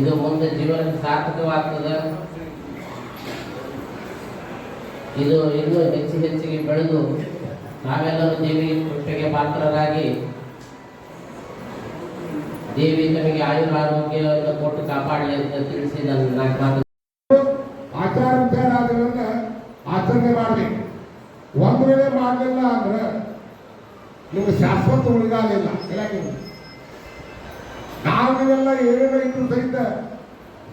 ಇದು ಮುಂದೆ ಜೀವನ ಸಾರ್ಥಕವಾಗ್ತದೆ? ಇದು ಇನ್ನೂ ಹೆಚ್ಚು ಹೆಚ್ಚಿಗೆ ಬೆಳೆದು ನಾವೆಲ್ಲರೂ ದೇವಿ ಕೃಪೆಗೆ ಪಾತ್ರರಾಗಿ, ದೇವಿ ನಮಗೆ ಆಯುರ ಆರೋಗ್ಯವನ್ನು ಕೊಟ್ಟು ಕಾಪಾಡಲಿ ಅಂತ ತಿಳಿಸಿ ನನ್ನ ನಾಲ್ಕು ಮಾತು. ಆಚಾರ ವಿಚಾರ ಆಚರಣೆ ಮಾಡಬೇಕು ಒಂದು ವೇಳೆ ಮಾಡಲಿಲ್ಲ ಅಂದ್ರೆ ನಿಮ್ಗೆ ಶಾಶ್ವತ ಉಳಿಗಾಲಿಲ್ಲ ಹೇಳಕ್ಕೆ ನಾವು ನೀವೆಲ್ಲ ಏನೇನೈತು ಸಹಿತ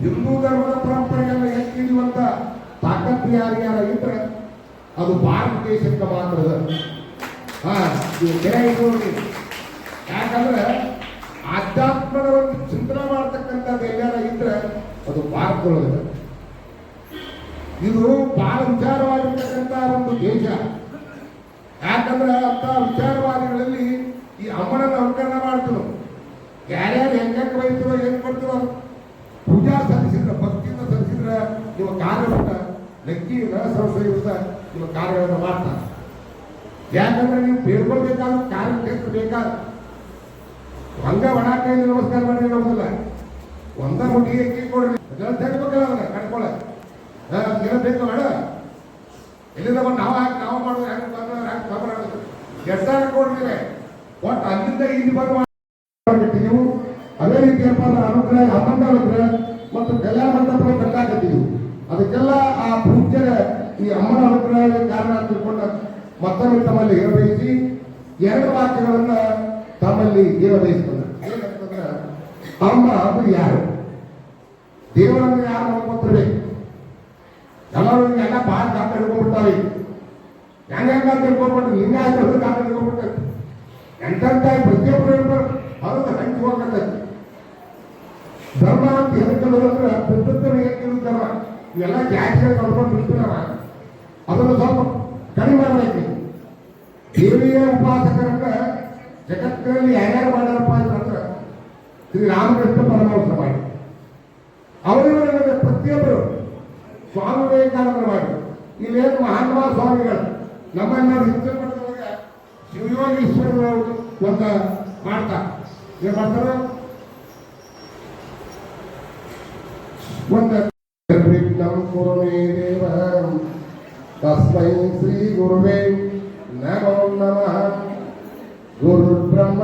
ಹಿಂದೂ ಧರ್ಮದ ಪರಂಪರೆಯನ್ನ ಎತ್ತಿಡುವಂತ ತಾಕತ್ತು ಇದ್ರೆ ಅದು ಭಾರತ ದೇಶಕ್ಕೆ ಮಾತ್ರದ ಹಾ ಯಾಕಂದ್ರೆ ಆಧ್ಯಾತ್ಮದ ಒಂದು ಚಿಂತನೆ ಮಾಡ್ತಕ್ಕಂಥದ್ದು ಎಲ್ಲಾರ ಇದ್ರೆ ಅದು ಭಾರತದೊಳಗೆ. ಇದು ಬಹಳ ವಿಚಾರವಾಗಿರ್ತಕ್ಕಂಥ ಒಂದು ದೇಶ. ಯಾಕಂದ್ರೆ ಅಂತ ವಿಚಾರವಾದಿಗಳಲ್ಲಿ ಈ ಅಮ್ಮನನ್ನ ಅನುಕರಣ ಮಾಡ್ತೀವಿ. ಯಾರ್ಯಾರು ಹೆಂಗ್ ಬೈತೀರೋ ಹೆಂಗ್ ಮಾಡ್ತೀವ ಪೂಜಾ ಸಲ್ಲಿಸಿದ್ರೆ, ಭಕ್ತಿಯಿಂದ ಸಲ್ಲಿಸಿದ್ರೆ ನಿಮ್ಮ ಕಾರ್ಯವನ್ನ ಲೆಕ್ಕಿ ಸರಸ್ವತ ನಿಮ್ಮ ಕಾರ್ಯವನ್ನು ಮಾಡ್ತಾರೆ. ಯಾಕಂದ್ರೆ ನೀವು ಬೇಡ್ಕೊಳ್ಬೇಕಾದ ಕಾರ್ಯ ಎಷ್ಟು ಬೇಕಾದ ಹಂಗ ಒಣ ನಮಸ್ಕಾರ ಮಾಡಿ ಹೇಳೋದಿಲ್ಲ ಒಂದ ಮುಟ್ಟಿಗೆ ಎಕ್ಕಿ ಕೊಡ್ರಿ. ಅದೆಲ್ಲ ತೆಗ್ಬೇಕಲ್ಲ ಅದನ್ನ ಕಟ್ಕೊಳ ದಿನ ಬೇಕು ಬೇಡ ಎಲ್ಲಿಂದ ಬಂದು ನಾವು ಹಾಕಿ, ನಾವು ಮಾಡೋದು ಹೆಂಗೆ ಬಂದ್ರೆ ಹೆಂಗೆ ಖಬರ್ ಆಗುತ್ತೆ ಕೊಡ್ತೀವಿ ಒಟ್ಟು ಅಲ್ಲಿಂದ ಇಲ್ಲಿ ಬಂದು ನೀವು ಅದೇ ರೀತಿ ಏನಪ್ಪ ಅಂದ್ರೆ ಅನುಗ್ರಹ ಅನುಗ್ರಹ ಮತ್ತು ಕಲ್ಯಾಣ ಮಂಟಪ ಕಟ್ಟಾಕತ್ತೀವಿ. ಅದಕ್ಕೆಲ್ಲ ಆ ಪೂಜ್ಯರ ಈ ಅಮ್ಮನ ಅನುಗ್ರಹ ಕಾರಣ ತಿಳ್ಕೊಂಡ ಮತ್ತೊಮ್ಮೆ ತಮ್ಮಲ್ಲಿ ಹೇಳಬಯಸಿ ಎರಡು ವಾಕ್ಯಗಳನ್ನ ತಮ್ಮಲ್ಲಿ ಹೇಳಬಯಸ್ತಾರೆ ಏನಂತಂದ್ರೆ ಅಮ್ಮ ಅದು ಯಾರು? ದೇವರನ್ನು ಯಾರು ನೋಡ್ಕೊತಿರ್ಬೇಕು ಎಲ್ಲರೂ ಎಲ್ಲ ಭಾಳ ಕಾಟ ಹಿಡ್ಕೊಂಡ್ಬಿಡ್ತಾವೆ? ಹೆಂಗ ಹೆಂಗ ಅಂತ ಹಿಡ್ಕೊಂಡ್ಬಿಟ್ಟು ಲಿಂಗಾಯತ ಕಾಟ ಹಿಡ್ಕೊಂಡ್ಬಿಟ್ಟು ಎಂತ ಪ್ರತಿಯೊಬ್ಬರು ಹೇಳ್ತಾರೆ. ಅವ್ರದ್ದು ಹಂಚಿ ಧರ್ಮ ಅಂತ ಹೇಳ್ಕೊಳ್ಳೋದಂದ್ರೆ ಪದ್ಧತಿನ ಹೇಳ್ತಿರ್ತಾರ ಎಲ್ಲ ಇವೆಲ್ಲ ಕಳ್ಕೊಂಡಿರ್ತಾರ ಅದನ್ನು ಸ್ವಲ್ಪ ಕಡಿಮೆ ಮಾಡಬೇಕು. ದೇವಿಯ ಉಪಾಸಕರಂತ ಜಗತ್ತಿನಲ್ಲಿ ಯಾರ್ಯಾರು ಮಾಡ್ಯಾರಪ್ಪ ಅಂತಂದ್ರೆ ಶ್ರೀ ರಾಮಕೃಷ್ಣ ಪರಮಹಂಸ ಮಾಡಿ. ಅವರಿವರ ಪ್ರತಿಯೊಬ್ಬರು ಸ್ವಾಮಿ ವಿವೇಕಾನಂದ ಮಾಡಿ. ಇಲ್ಲೇನು ಮಹಾತ್ಮ ಸ್ವಾಮಿಗಳು. ನಮ್ಮನ್ನ ಹಿಂಸೆ ಮಾಡಿದವಾಗ ಶಿವಯೋಗೀಶ್ವರರು ಒಂದು ಮಾಡ್ತಾರೆ. ಏನ್ ಮಾಡ್ತಾರೆ ಒಂದು ವಿಘ್ನಂ ಕುರು ಮೇ ದೇವ ತಸ್ಮೈ ಶ್ರೀ ಗುರುವೇ ನಮೋ ನಮಃ ಗುರು ಬ್ರಹ್ಮ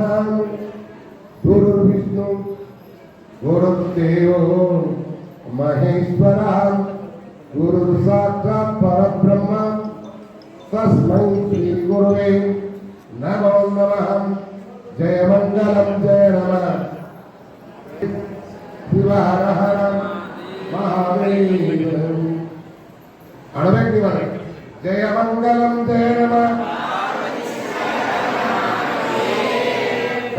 ಗುರು ವಿಷ್ಣು ಗುರುದೇವೋ ಮಹೇಶ್ವರ ಗುರು जय जयमङ्गलं जय रमण शिव हर हर महादेव। जय जयमङ्गलं जय रमण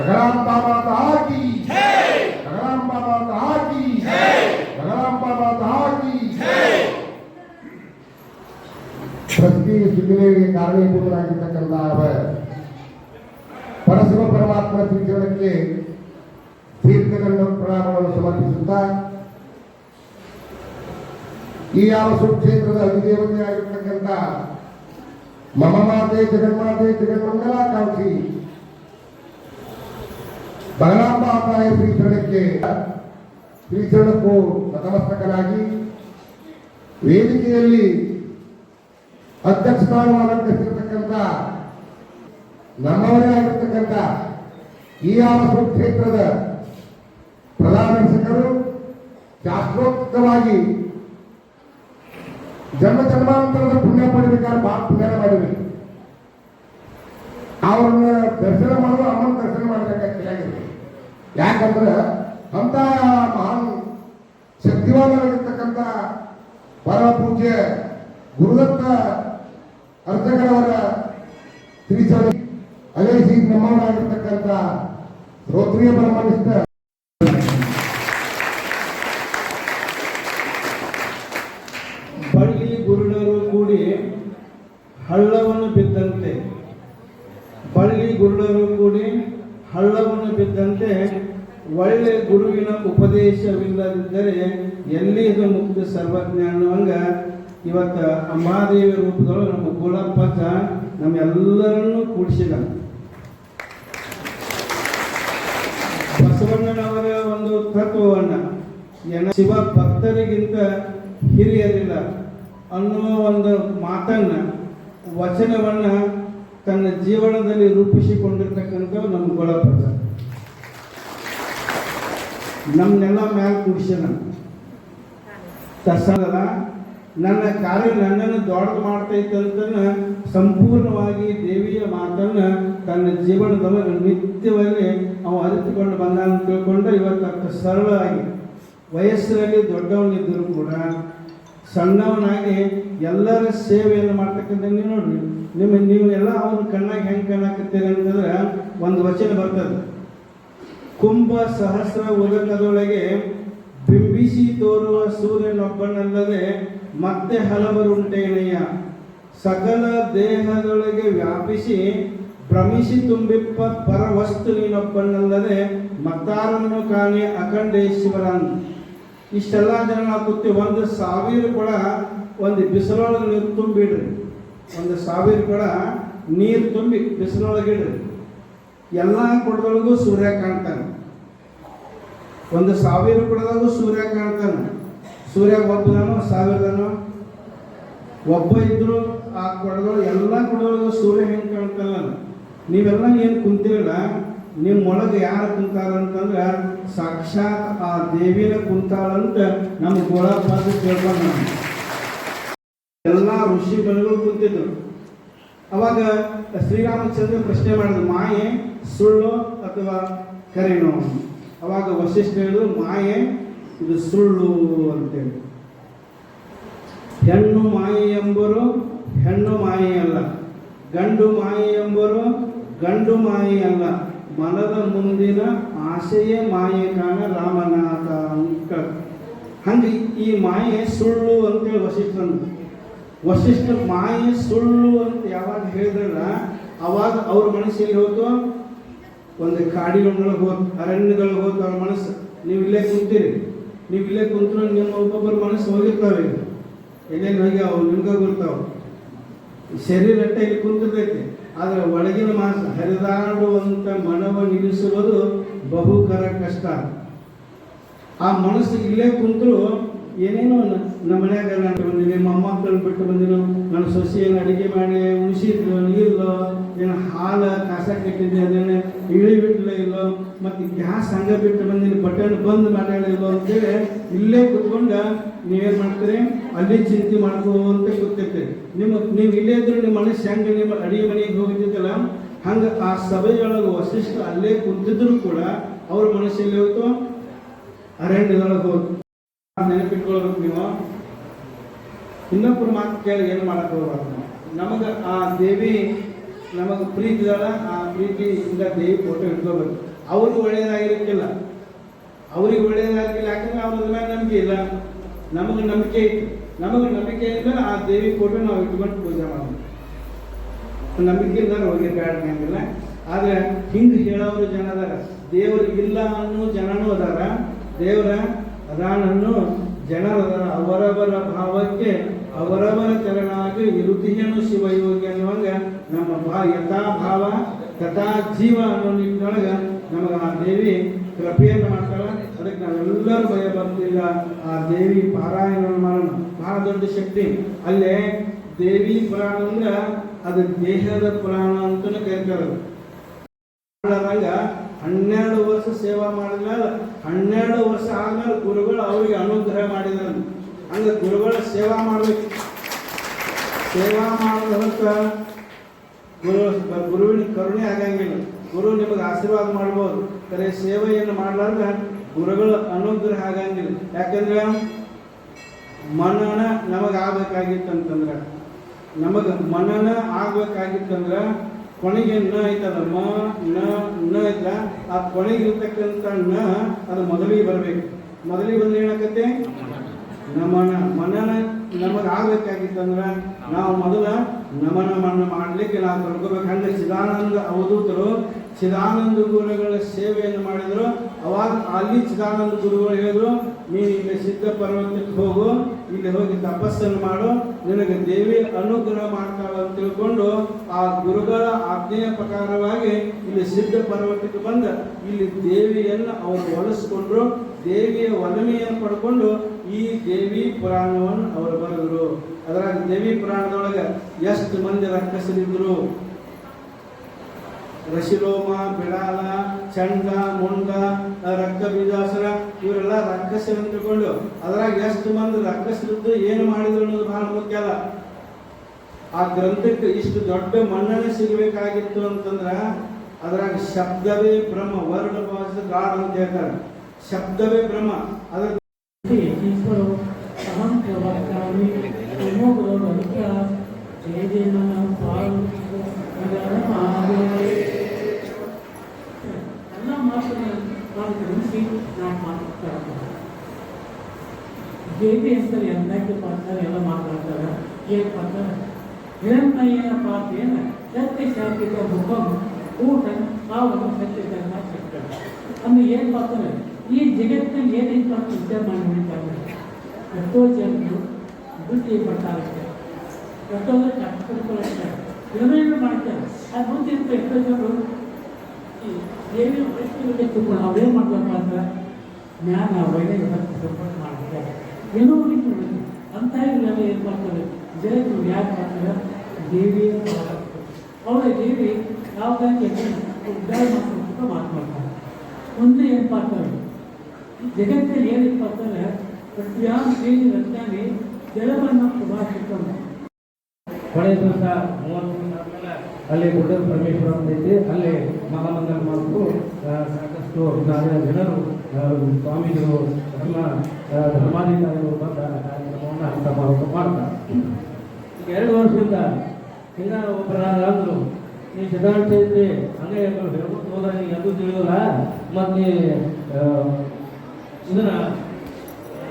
राम बाबा कहा की भगराम बाबा कहा की भगराम बाबा कहा की। शक्ति सुगले के कारण पूरा कितना करना है। ಪರಶಿವ ಪರಮಾತ್ಮ ಶ್ರೀಚರಣಕ್ಕೆ ದೀರ್ಘದಂಡ ಪ್ರಣಾಮವನ್ನು ಸಮರ್ಪಿಸುತ್ತಾ ಈ ಯಾವ ಸುಕ್ಷೇತ್ರದ ಅಧಿದೇವತೆ ಆಗಿರ್ತಕ್ಕಂಥ ಮಮ ಮಾತೆ ಜಗನ್ಮಾತೆ ಜಗನ್ಮಂಗಲಾಕಾಂಕ್ಷಿ ಆಪಾಯ ಶ್ರೀಚರಣಕ್ಕೆ ಶ್ರೀಚರಣಕ್ಕೂ ನತಮಸ್ತಕರಾಗಿ ವೇದಿಕೆಯಲ್ಲಿ ಅಧ್ಯಕ್ಷ ಸ್ಥಾನವನ್ನು ನಮ್ಮವರೇ ಆಗಿರ್ತಕ್ಕಂಥ ಈ ಆಲಸು ಕ್ಷೇತ್ರದ ಪ್ರಧಾನ ಶಾಸ್ತ್ರೋಕ್ತವಾಗಿ ಜನ್ಮ ಜನ್ಮಾಂತರದ ಪುಣ್ಯ ಪಡಿಬೇಕಾದ್ರೆ ಬಹಳ ಪುಣ್ಯ ಮಾಡಿದ್ವಿ ಅವ್ರನ್ನ ದರ್ಶನ ಮಾಡೋದು ಅಮ್ಮನ ದರ್ಶನ ಮಾಡಬೇಕಾಗಿದೆ ಯಾಕಂದ್ರೆ ಅಂತ ಮಹಾನ್ ಶಕ್ತಿವಾದರಾಗಿರ್ತಕ್ಕಂಥ ಪರಪೂಜ್ಯ ಗುರುದತ್ತ ಅರ್ಚಕರವರ ತಿರುಚಳಿ ಅದೇ ಸಿ ನಮ್ಮವರಾಗಿರ್ತಕ್ಕಂಥ ಶ್ರೋತ್ರಿಯ ಬ್ರಹ್ಮನಿಷ್ಠ ಬಳ್ಳಿ ಗುರುಡರು ಕೂಡಿ ಹಳ್ಳವನ್ನು ಬಿದ್ದಂತೆ, ಬಳ್ಳಿ ಗುರುಡರು ಕೂಡಿ ಹಳ್ಳವನ್ನು ಬಿದ್ದಂತೆ ಒಳ್ಳೆ ಗುರುವಿನ ಉಪದೇಶವಿಲ್ಲದಿದ್ದರೆ ಎಲ್ಲಿ ಇದು ಮುಕ್ತಿ ಸರ್ವಜ್ಞ ಹಂಗ ಇವತ್ತು ಅಂಬಾದೇವಿ ರೂಪದೊಳಗೆ ನಮ್ಮ ಗುಳಪ್ಪಜ್ಜ ನಮ್ಮೆಲ್ಲರನ್ನೂ ಕೂಡಿಸಿದ. ತತ್ವವನ್ನ ಏನ ಶಿವ ಭಕ್ತರಿಗಿಂತ ಹಿರಿಯರಿಲ್ಲ ಅನ್ನುವ ಒಂದು ಮಾತನ್ನ, ವಚನವನ್ನ ತನ್ನ ಜೀವನದಲ್ಲಿ ರೂಪಿಸಿಕೊಂಡಿರ್ತಕ್ಕಂಥ ನಮ್ಮ ಗೊಳಪದ ನಮ್ಮನ್ನೆಲ್ಲ ಮ್ಯಾಲ ನಮ್ಗೆ ತಸಲ್ಲ ನನ್ನ ಕಾರ್ಯ ನನ್ನನ್ನು ದೊಡ್ಡದು ಮಾಡ್ತೈತೆ ಅಂತ ಸಂಪೂರ್ಣವಾಗಿ ದೇವಿಯ ಮಾತನ್ನ ತನ್ನ ಜೀವನದೊಳಗೆ ನಿತ್ಯವಾಗಿ ಅವ ಅರಿತುಕೊಂಡು ಬಂದ ಅಂತ ತಿಳ್ಕೊಂಡು ಇವತ್ತು ಸರಳವಾಗಿ ವಯಸ್ಸಿನಲ್ಲಿ ದೊಡ್ಡವನಿದ್ದರೂ ಕೂಡ ಸಣ್ಣವನಾಗಿ ಎಲ್ಲರ ಸೇವೆಯನ್ನು ಮಾಡ್ತಕ್ಕಂಥ ನೀವು ನೋಡ್ರಿ. ನಿಮ್ಮ ನೀವು ಎಲ್ಲ ಅವನ ಕಣ್ಣಾಗಿ ಹೆಂಗೆ ಕಾಣಕತ್ತೀರಿ ಅಂತಂದ್ರೆ ಒಂದು ವಚನ ಬರ್ತದೆ. ಕುಂಭ ಸಹಸ್ರ ಉದಕದೊಳಗೆ ಬಿಂಬಿಸಿ ತೋರುವ ಸೂರ್ಯನೊಬ್ಬನಲ್ಲದೆ ಮತ್ತೆ ಹಲವರುಂಟೇನಯ್ಯ ಸಕಲ ದೇಹದೊಳಗೆ ವ್ಯಾಪಿಸಿ ಭ್ರಮಿಸಿ ತುಂಬಿಪ್ಪ ಪರವಸ್ತು ನೀನೊಬ್ಬನಲ್ಲದೆ ಮತ್ತಾರನ್ನು ಕಾಣಿ ಅಖಂಡೇಶ್ವರನ್. ಇಷ್ಟೆಲ್ಲ ಜನ ನಾವು ಕೂತಿ ಒಂದು ಸಾವಿರ ಕೊಡ ಒಂದು ಬಿಸಿಲೊಳಗೆ ನೀರು ತುಂಬಿಡ್ರಿ. ಒಂದು ಸಾವಿರ ಕೊಡ ನೀರು ತುಂಬಿ ಬಿಸಿಲೊಳಗೆ ಇಡ್ರಿ. ಎಲ್ಲ ಕೊಡದೊಳಗೂ ಸೂರ್ಯ ಕಾಣ್ತಾನೆ. ಒಂದು ಸಾವಿರ ಕೊಡದಾಗೂ ಸೂರ್ಯ ಕಾಣ್ತಾನೆ. ಸೂರ್ಯ ಒಬ್ಬದನೋ ಸಾವಿರದನೋ, ಒಬ್ಬ ಇದ್ರು ಆ ಕೊಡದೊಳಗೆ ಎಲ್ಲ ಕೊಡಗಳು ಸೂರ್ಯ ಹೆಂಗೆ ಕಾಣ್ತಲ್ಲ ನೀವೆಲ್ಲ ಏನು ಕುಂತಿರಲ್ಲ ನಿಮ್ಮ ಒಳಗೆ ಯಾರು ಕುಂತಾರ ಅಂತಂದ್ರೆ ಸಾಕ್ಷಾತ್ ಆ ದೇವಿನ ಕುಂತಾಳಂತ ನಮ್ಮ ಗೋಳಪಾದ ಕೇಳ್ಕೊಂಡು ಎಲ್ಲ ಋಷಿ ಮನೆಗಳು ಕುಂತಿದ್ರು. ಅವಾಗ ಶ್ರೀರಾಮಚಂದ್ರ ಪ್ರಶ್ನೆ ಮಾಡಿದ್ರು, ಮಾಯೆ, ಸುಳ್ಳು ಅಥವಾ ಕರೆನೋ? ಅವಾಗ ವಶಿಷ್ಠ ಹೇಳಿದ್ರು ಮಾಯೆ ಇದು ಸುಳ್ಳು ಅಂತೇಳಿ. ಹೆಣ್ಣು ಮಾಯೆ ಎಂಬರು ಹೆಣ್ಣು ಮಾಯೆ ಅಲ್ಲ. ಗಂಡು ಮಾಯೆ ಎಂಬರು ಗಂಡು ಮಾಯೆ ಅಲ್ಲ. ಮನದ ಮುಂದಿನ ಆಸೆಯೇ ಮಾಯೆ ಕಾಣ ರಾಮನಾಥ ಅಂತ. ಹಂಗೆ ಈ ಮಾಯೆ ಸುಳ್ಳು ಅಂತೇಳಿ ವಶಿಷ್ಠ ವಸಿಷ್ಠ ಮಾಯೆ ಸುಳ್ಳು ಅಂತ ಯಾವಾಗ ಹೇಳಿದ್ರಲ್ಲ, ಅವಾಗ ಅವ್ರ ಮನಸ್ಸಿಗೆ ಹೋಯ್ತು ಒಂದು ಕಾಡಿನೊಳಗೆ ಹೋದ್ ಅರಣ್ಯದೊಳಗೆ ಹೋತು ಅವ್ರ ಮನಸ್ಸು. ನೀವು ಇಲ್ಲೇ ಕುಂತೀರಿ. ನೀವು ಇಲ್ಲೇ ಕುಂತ್ರು ನಿಮ್ಮ ಒಬ್ಬೊಬ್ಬರು ಮನಸ್ಸು ಹೋಗಿರ್ತಾವೆ ಈಗ ಹೋಗಿ ಅವು ನಿಮ್ಗೆ ಗೊತ್ತಾವ. ಶರೀರ ಅಟ್ಟ ಇಲ್ಲಿ ಕುಂತಿರ್ತೈತಿ. ಆದ್ರೆ ಒಳಗಿನ ಮಾಸ ಹರಿದಾಡುವಂಥ ಮನವ ನಿಲ್ಲಿಸುವುದು ಬಹುಕರ ಕಷ್ಟ. ಆ ಮನಸ್ಸು ಇಲ್ಲೇ ಕುಂತರು ಏನೇನೋ ನಮ್ಮ ಮನ್ಯಾಗ ನಾನು ಬಂದಿನಿ ಮೊಮ್ಮಕ್ಕಳು ಬಿಟ್ಟು ಬಂದಿನೋ, ನನ್ನ ಸೊಸೆಯನ್ನು ಅಡಿಗೆ ಮಾಡಿ ಉಣಿಸಿದ್ರು ನೀರ್ಲೋ, ಏನು ಹಾಲು, ಕಾಸ ಕಟ್ಟಿದ್ದೆ, ಅದನ್ನು ಇಳಿ ಇಲ್ಲೋ, ಮತ್ತೆ ಗ್ಯಾಸ್ ಹಂಗ ಬಿಟ್ಟು ಬಂದಿನಿ ಬಟನ್ ಬಂದ್ ಅಂತ ಅಂತೇಳಿ ಇಲ್ಲೇ ಕುತ್ಕೊಂಡು ನೀವೇನ್ ಮಾಡ್ತೀರಿ? ಅಲ್ಲಿ ಚಿಂತೆ ಮಾಡ್ಕೋಂತ ಕೂತಿರ್ತೀರಿ ನಿಮ್ಮ ನೀವು ಇಲ್ಲೇ ಇದ್ರೆ ನಿಮ್ಮ ಮನಸ್ಸು ಹೆಂಗೆ ನಿಮ್ಮ ಅಡಿಗೆ ಮನೆಗೆ ಹೋಗಿದ್ದಿದ್ದಲ್ಲ, ಹಂಗೆ ಆ ಸಭೆಯೊಳಗೆ ವಸಿಷ್ಠ ಅಲ್ಲೇ ಕುಂತಿದ್ರು ಕೂಡ ಅವ್ರ ಮನಸ್ಸಲ್ಲಿ ಹೋಯ್ತು? ಅರಣ್ಯದೊಳಗೆ ಹೋಗ್ತು ನೆನಪಿಟ್ಕೊಳ್ಬೇಕು ನೀವು. ಇನ್ನೊಬ್ಬರ ಮಾತು ಕೇಳಿ ಏನು ಮಾಡಕ್ ಹೋಗ್ಬಾರ್ದು. ನಮಗ ಆ ದೇವಿ ನಮಗೆ ಪ್ರೀತಿ ಇದಲ್ಲ ಆ ಪ್ರೀತಿಯಿಂದ ದೇವಿ ಫೋಟೋ ಇಟ್ಕೋಬೇಕು ಅವ್ರಿಗೆ ಒಳ್ಳೇದಾಗಿರಕ್ಕಿಲ್ಲ ಅವ್ರಿಗೆ ಒಳ್ಳೇದಾಗಿಲ್ಲ ಯಾಕಂದ್ರೆ ಅವ್ರ ಮೇಲೆ ನಂಬಿಕೆ ಇಲ್ಲ. ನಮಗೆ ನಂಬಿಕೆ ಇತ್ತು. ನಮಗೆ ನಂಬಿಕೆ ಇದ್ಮೇಲೆ ಆ ದೇವಿ ಫೋಟೋ ನಾವು ಇಟ್ಕೊಂಡು ಪೂಜೆ ಮಾಡೋದು. ನಂಬಿಕೆ ಇಲ್ಲ ಅವ್ರಿಗೆ ಬೇಡಂಗಿಲ್ಲ ಆದ್ರೆ ಹಿಂಗೆ ಹೇಳೋರು ಜನ ಅದಾರ. ದೇವರು ಇಲ್ಲ ಅನ್ನೋ ಜನನೂ ಅದಾರ. ದೇವರ ರಾಣನ್ನು ಜನರು ಅವರವರ ಭಾವಕ್ಕೆ ಅವರವರ ಚರಣಾಗಿ ಇರುತಿಯನು ಶಿವಯೋಗಿ ಅನ್ನುವಾಗ ನಮ್ಮ ಭಾ ಯಥಾ ತಥಾ ಜೀವ ಅನ್ನೋ ನಿಟ್ಟಿನೊಳಗೆ ನಮಗೆ ಆ ದೇವಿ ಕೃಪೆಯನ್ನು ಮಾಡ್ತಾಳೆ. ಅದಕ್ಕೆ ನಾವೆಲ್ಲರೂ ಭಯ ಬರ್ತಿಲ್ಲ ಆ ದೇವಿ ಪಾರಾಯಣ ಮಾಡೋಣ. ಬಹಳ ದೊಡ್ಡ ಶಕ್ತಿ. ಅಲ್ಲೇ ದೇವಿ ಪುರಾಣ ಅಂದ್ರೆ ಅದು ದೇಹದ ಪುರಾಣ ಅಂತಲೂ ಕರಿತಾರೆ. ಹನ್ನೆರಡು ವರ್ಷ ಸೇವಾ ಮಾಡಿದ್ಮೇಲೆ ಹನ್ನೆರಡು ವರ್ಷ ಆದ್ಮೇಲೆ ಗುರುಗಳು ಅವರಿಗೆ ಅನುಗ್ರಹ ಮಾಡಿದ್ರು. ಹಂಗ ಗುರುಗಳ ಸೇವಾ ಮಾಡ್ಬೇಕು. ಸೇವಾ ಮಾಡಿದ ಗುರು, ಗುರುವಿನ ಕರುಣೆ ಆಗಂಗಿಲ್ಲ. ಗುರು ನಿಮಗೆ ಆಶೀರ್ವಾದ ಮಾಡ್ಬೋದು. ಕರೆ ಸೇವೆಯನ್ನು ಮಾಡಲಾರ್ದ ಗುರುಗಳ ಅನುಗ್ರಹ ಆಗಂಗಿಲ್ಲ. ಯಾಕಂದ್ರೆ ಮನನ ನಮಗೆ ಆಗ್ಬೇಕಾಗಿತ್ತಂತಂದ್ರೆ ನಮಗೆ ಮನನ ಆಗ್ಬೇಕಾಗಿತ್ತಂದ್ರೆ ಕೊನೆಗೆ ನ ಐತದ ಮ, ನ ನ ಐತ ಆ ಕೊನೆಗೆ ಇರ್ತಕ್ಕಂಥ ನ ಅದು ಮೊದಲಿಗೆ ಬರಬೇಕು. ಮೊದಲಿಗೆ ಬಂದ್ರೆ ಏನಾಗತ್ತೆ ನಮನ. ಮನನ ನಮಗೆ ಆಗ್ಬೇಕಾಗಿತ್ತಂದ್ರೆ ನಾವು ಮೊದಲ ನಮನ ಮನ ಮಾಡಲಿಕ್ಕೆ ನಾವು ಕರ್ಕೋಬೇಕು. ಹಂಗೆ ಚಿದಾನಂದ ಅವಧೂತರು ಚಿದಾನಂದ ಗುರುಗಳ ಸೇವೆಯನ್ನು ಮಾಡಿದ್ರು. ಅವಾಗ ಅಲ್ಲಿ ಚಿದಾನಂದ ಗುರುಗಳು ಹೇಳಿದ್ರು ನೀನು ಇಲ್ಲಿ ಸಿದ್ಧ ಪರ್ವತಕ್ಕೆ ಹೋಗು, ಇಲ್ಲಿ ಹೋಗಿ ತಪಸ್ಸನ್ನು ಮಾಡು. ನಿನಗೆ ದೇವಿ ಅನುಗ್ರಹ ಮಾಡ್ತಾಳೆ ಅಂತ ತಿಳ್ಕೊಂಡು ಆ ಗುರುಗಳ ಆಜ್ಞೆಯ ಪ್ರಕಾರವಾಗಿ ಇಲ್ಲಿ ಸಿದ್ಧ ಪರ್ವತಕ್ಕೆ ಬಂದ. ಇಲ್ಲಿ ದೇವಿಯನ್ನು ಅವರು ಒಲಿಸ್ಕೊಂಡ್ರು ದೇವಿಯ ಒಲಮೆಯನ್ನು ಪಡ್ಕೊಂಡು ಈ ದೇವಿ ಪುರಾಣವನ್ನು ಅವರು ಬರೆದರು. ಅದರಾಗ ದೇವಿ ಪುರಾಣದೊಳಗೆ ಎಷ್ಟು ಮಂದಿ ರಕ್ಕಸರಿದ್ರು ರಶಿಲೋಮ, ಬಿಡಾಲ ಚಂಡ ಮುಂಡ ರಕ್ತ ಬೀಜಾಸುರ ಇವರೆಲ್ಲ ರಕ್ಕಸರು ಅಂತಕೊಂಡು ಅದ್ರಾಗ ಎಷ್ಟು ಮಂದಿ ರಕ್ಕಸರಿದ್ದು ಏನು ಮಾಡಿದ್ರು ಅನ್ನೋದು ಬಹಳ ಮುಖ್ಯ ಅಲ್ಲ. ಆ ಗ್ರಂಥಕ್ಕೆ ಇಷ್ಟು ದೊಡ್ಡ ಮನ್ನಣೆ ಸಿಗಬೇಕಾಗಿತ್ತು ಅಂತಂದ್ರ ಅದ್ರಾಗ ಶಬ್ದವೇ ಬ್ರಹ್ಮ ವರ್ಣ ಭಾಷೆ ಗಾಡ್ ಅಂತ ಹೇಳ್ತಾರೆ. ಶಬ್ದವೇ ಬ್ರಹ್ಮ. ಅದ್ರ ಈಶ್ವರೋ ಅಹಂ ಪ್ರವಕ್ತಾಮಿ ತುಮೋ ಗೌರವಿಕ ಜಯದೇನ ಪಾಲು ಎಲ್ಲ ಮಾತನ್ನು ನಾನು ಗಮನಿಸಿ ನಾನು ಮಾತಾಡ್ತಾರೆ ದೇವಿ ಹೆಸರು ಎಂದಕ್ಕೆ ಪಾತ್ರ ಎಲ್ಲ ಮಾತಾಡ್ತಾರೆ ಏನು ಪಾತ್ರ ಹಿರಣ್ಮಯ್ಯನ ಪಾತ್ರ ಏನು ಸತ್ಯ ಶಾಂತಿಕ ಮುಖಂ ಊಟ ಪಾವನ ಸತ್ಯಕರ್ಮ ಶಕ್ತ ಅಂದ್ರೆ ಏನು ಪಾತ್ರ ಈ ಜಗತ್ತಿನಲ್ಲಿ ಏನೈತೆ ಅಂತ ವಿಚಾರ ಮಾಡಿ ನೋಡ್ತಾರೆ ಎಷ್ಟೋ ಜನರು ಬುದ್ಧಿ ಬರ್ತಾರೆ ಎಷ್ಟೋ ಕಷ್ಟಪಡ್ತಾರೆ ಏನೇನು ಮಾಡ್ತಾರೆ. ಆ ಬುದ್ಧಿ ಅಂತ ಎಷ್ಟೋ ಜನರು ಈ ಏನೇನು ಪ್ರಶ್ನೆಗಳಿಗೆ ತುಂಬ ನಾವೇನು ಮಾಡ್ಬೇಕು ಅಂದ್ರೆ ಜ್ಞಾನ ವೈದ್ಯ ಸಪೋರ್ಟ್ ಮಾಡ್ತಾರೆ. ಏನೋ ರೀತಿ ಅಂತ ಇವರೆಲ್ಲ ಏನು ಮಾಡ್ತಾರೆ? ಜಗತ್ತು ಯಾಕೆ ಮಾಡ್ತಾರೆ? ದೇವಿಯ ಅವಳ ದೇವಿ ಯಾವುದಾಗಿ ಉದ್ಧಾರ ಮಾಡ್ಕೊಂಡು ಮಾತನಾಡ್ತಾರೆ ಮುಂದೆ ಏನು ಮಾಡ್ತಾರೆ? ಜಗತ್ತಲ್ಲಿ ಏನಪ್ಪ ಅಂತಂದ್ರೆ ಪ್ರತಿಯಾಮ ಜೈನಿ ರಚನೆ ಜಲವನ್ನು ಪ್ರಭಾಷಿತ ಕೊನೆ ದಿವಸ ಮೂವತ್ತು ಅಲ್ಲಿ ಗುಡ್ಡದ ಪರಮೇಶ್ವರ ಐತಿ, ಅಲ್ಲಿ ಮಹಾಮಂಗಲ ಮಾಡಿದ್ರು ಸಾಕಷ್ಟು ಜನರು ಸ್ವಾಮಿಗಳು ಧರ್ಮ ಧರ್ಮಾಧಿಕಾರಿಗಳು ಬಂದ ಕಾರ್ಯಕ್ರಮವನ್ನು ಅಂತ ಮಾಡೋದು ಮಾಡ್ತಾರೆ. ಈಗ ಎರಡು ವರ್ಷದಿಂದ ಇನ್ನ ಒಬ್ಬರಾದ್ರು ನೀ ಸಿದ್ಧಾಂತ ಐತಿ ಹಂಗೆ ಹೇಳ್ಬೋದು ಹೋದ ನೀ ಅದು ತಿಳಿಯೋಲ್ಲ, ಮತ್ತು ಇದನ್ನ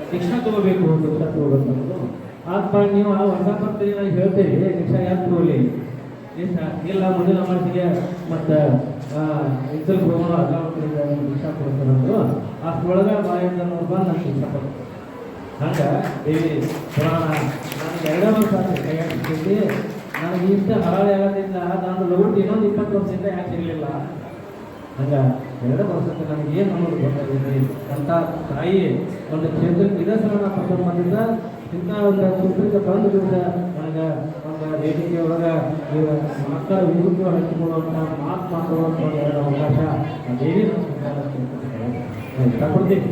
ಶಿಕ್ಷಣ ತಗೋಬೇಕು ಶಿಕ್ಷಣ ತಗೋಬೇಕು ಅನ್ನೋದು ಆತ್ಮ ನೀವು ಆ ಹೊಸ ನಾವು ಹೇಳ್ತೀರಿ ಶಿಕ್ಷಣ ಯಾಕೆ ತಗೊಳ್ಳಿ ಇಲ್ಲ ಇಲ್ಲ ಮುಂದಿನ ಮಾತಿಗೆ ಮತ್ತು ಇದ್ರಲ್ಲಿ ಹೋಗೋಣ ಅದಾವತ್ತಿಗೆ ಶಿಕ್ಷಣ ಕೊಡ್ತಾರೆ ಅಂದ್ರು. ಅಷ್ಟೊಳಗೆ ಬಾಯಿಂದ ನೋಡಿ ಬಂದು ನಾನು ಶಿಕ್ಷಣ ಹಂಗೆ ದೇವಿ ಪುರಾಣ, ನನಗೆ ಎರಡೇ ಕೈಯಾಗ ಸಿಕ್ಕೈತಿ ನನಗೆ ಇಷ್ಟ ಹರಾಳಿ ಆಗೋದ್ರಿಂದ ನಾನು ಲಗುಟ್ ಇನ್ನೊಂದು ಇಪ್ಪತ್ತು ವರ್ಷದಿಂದ ಯಾಕೆ ಇರಲಿಲ್ಲ? ಹಂಗ ಎರಡು ವರ್ಷಕ್ಕೆ ನನಗೆ ಏನು ಅನ್ನೋದು ಗೊತ್ತಾಗಿದೆ ಅಂತ ತಾಯಿ ಒಂದು ಕ್ಷೇತ್ರಕ್ಕೆ ನಿದರ್ಶನ ಪಡ್ಕೊಂಡು ಬಂದಿದ್ದ, ಇಂಥ ಒಂದು ಸುಪ್ರೀತ ಬಂದು ಬಿಟ್ಟ ನನಗೆ ಒಂದು ವೇದಿಕೆ ಒಳಗೆ ಮಕ್ಕಳ ವಿರುದ್ಧ ಹಂಚಿಕೊಳ್ಳುವಂಥ ಮಾತು ಮಾತಾಡುವಂಥ ಒಂದು ಅವಕಾಶ ಅದೇನೇ ಇಷ್ಟಪಡ್ತೀನಿ